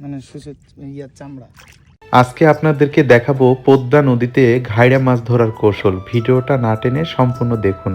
মানে সুসের ইয়ার চামড়া। আজকে আপনাদেরকে দেখাবো পদ্মা নদীতে ঘাইরা মাছ ধরার কৌশল। ভিডিওটা না টেনে সম্পূর্ণ দেখুন।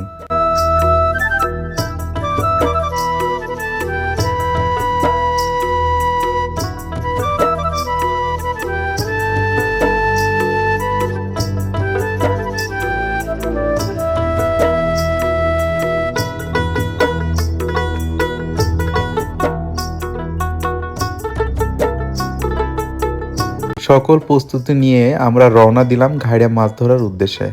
সকল প্রস্তুতি নিয়ে আমরা রওনা দিলাম ঘাইড়া মাছ ধরার উদ্দেশ্যে।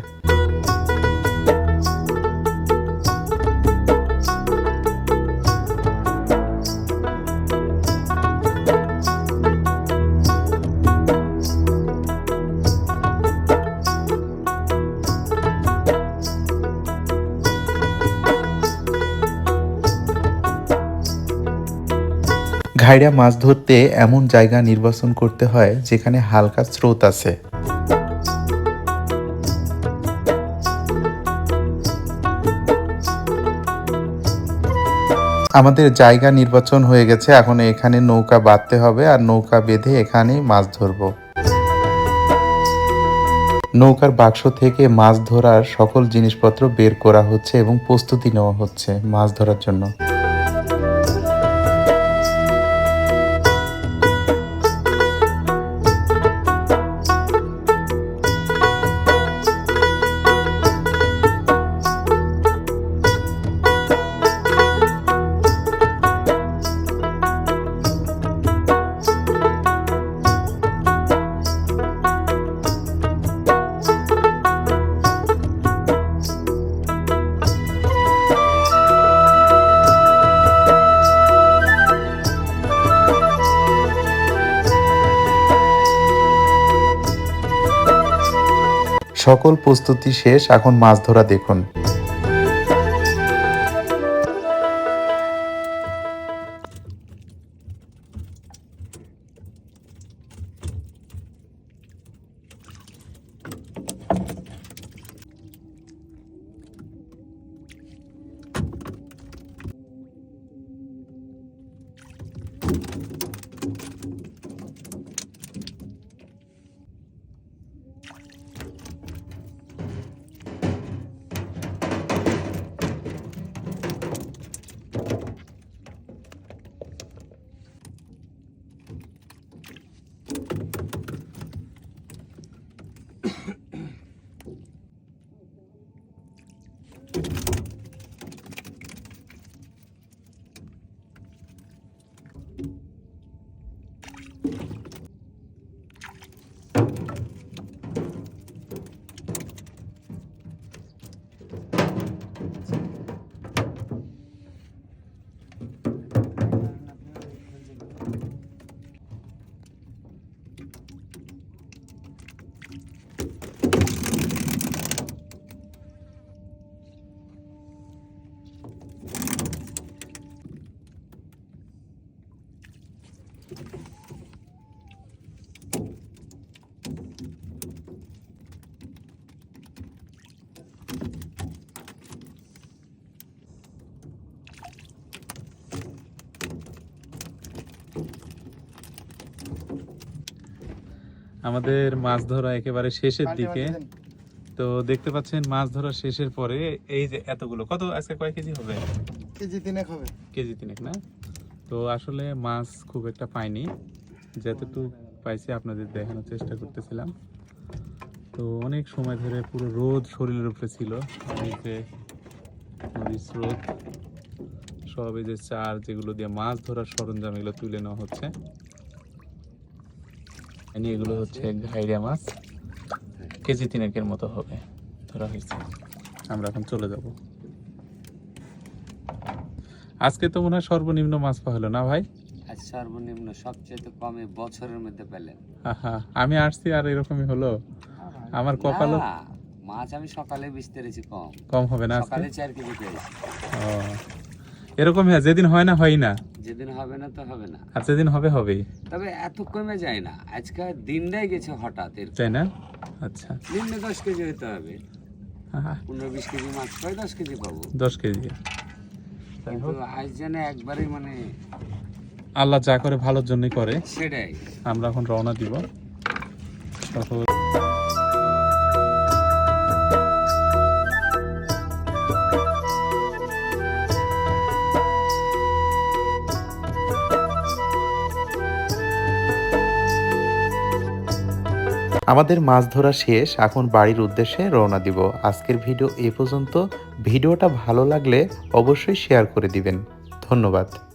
ঘাইড়া মাছ ধরতে এমন জায়গা নির্বাচন করতে হয় যেখানে হালকা স্রোত আছে। আমাদের জায়গা নির্বাচন হয়ে গেছে, এখন এখানে নৌকা বাঁধতে হবে আর নৌকা বেঁধে এখানে মাছ ধরবো। নৌকার বাক্স থেকে মাছ ধরার সকল জিনিসপত্র বের করা হচ্ছে এবং প্রস্তুতি নেওয়া হচ্ছে মাছ ধরার জন্য। সকল প্রস্তুতি শেষ এখন মাছ ধরা দেখুন। আমাদের মাছ ধরা একেবারে শেষের দিকে। তো দেখতে পাচ্ছেন মাছ ধরা শেষের পরে এই যে এতগুলো কত আজকে কয় কেজি হবে? কেজি তিনেক হবে। কেজি তিনেক না? তো আসলে মাছ খুব একটা পাইনি। যতটুকু পাইছি আপনাদের দেখানোর চেষ্টা করতেছিলাম। তো অনেক সময় ধরে পুরো রোদ শরীরের উপরে ছিল। নদীর স্রোত, সব এই যে চার যেগুলো দিয়ে মাছ ধরার সরঞ্জাম এগুলো তুলে নেওয়া হচ্ছে। এগুলো হচ্ছে ঘাইরিয়া মাছ। কেজি তিনেকের মতো হবে ধরা হয়েছে। আমরা এখন চলে যাব। আজকে তো মনে হয় সর্বনিম্ন মাছ পাওয়া হলো না ভাই? আজ সর্বনিম্ন সবচেয়ে কমে বছরের মধ্যে পেলেন আমি আসছি আর এরকমই হলো। আমার কপালও মাছ আমি সকালে বিস্তারেছি কম। কম হবে না সকালে চার কেজি পেয়েছি। ও এরকম হয় যেদিন হয় না হয় না? যেদিন হবে না তো হবে না। আর যেদিন হবে হবেই। তবে এত কমে যায় না। আজকে দিনটাই গেছে হঠাৎ এর তাই না? আচ্ছা। দিনে দশ কেজি হতে হবে। আহা, পনেরো বিশ কেজি মাছ পাই দশ কেজি পাবো। দশ কেজি। যেন মানে আল্লাহ যা করে ভালোর জন্যই করে। সেটাই। আমরা এখন রওনা দিব। তখন আমাদের মাছ ধরা শেষ, এখন বাড়ির উদ্দেশ্যে রওনা দিব। আজকের ভিডিও এ পর্যন্ত। ভিডিওটা ভালো লাগলে অবশ্যই শেয়ার করে দিবেন। ধন্যবাদ।